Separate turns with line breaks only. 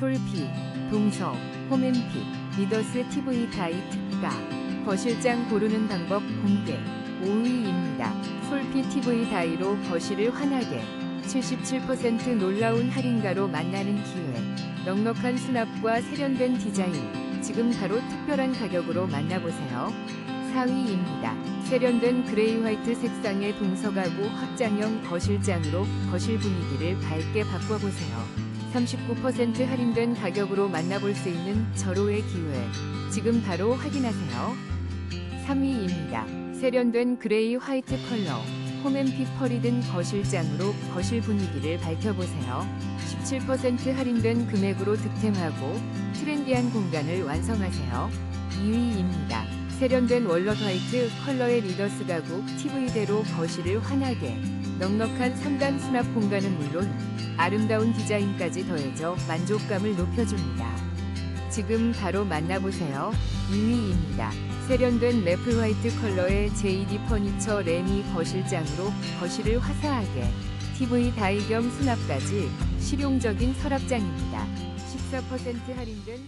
솔피, 동서, 홈앤핏, 리더스 TV 다이 특가, 거실장 고르는 방법 공개, 5위입니다. 솔피 TV 다이로 거실을 환하게, 77% 놀라운 할인가로 만나는 기회, 넉넉한 수납과 세련된 디자인, 지금 바로 특별한 가격으로 만나보세요. 4위입니다. 세련된 그레이 화이트 색상의 동서가구 확장형 거실장으로 거실 분위기를 밝게 바꿔보세요. 39% 할인된 가격으로 만나볼 수 있는 절호의 기회. 지금 바로 확인하세요. 3위입니다. 세련된 그레이 화이트 컬러. 홈앤핏 펄이 든 거실장으로 거실 분위기를 밝혀보세요. 17% 할인된 금액으로 득템하고 트렌디한 공간을 완성하세요. 2위입니다. 세련된 월넛 화이트 컬러의 리더스 가구 TV대로 거실을 환하게 넉넉한 3단 수납 공간은 물론 아름다운 디자인까지 더해져 만족감을 높여줍니다. 지금 바로 만나보세요. 2위입니다. 세련된 매플 화이트 컬러의 JD 퍼니처 레미 거실장으로 거실을 화사하게 TV 다이 겸 수납까지 실용적인 서랍장입니다. 14% 할인된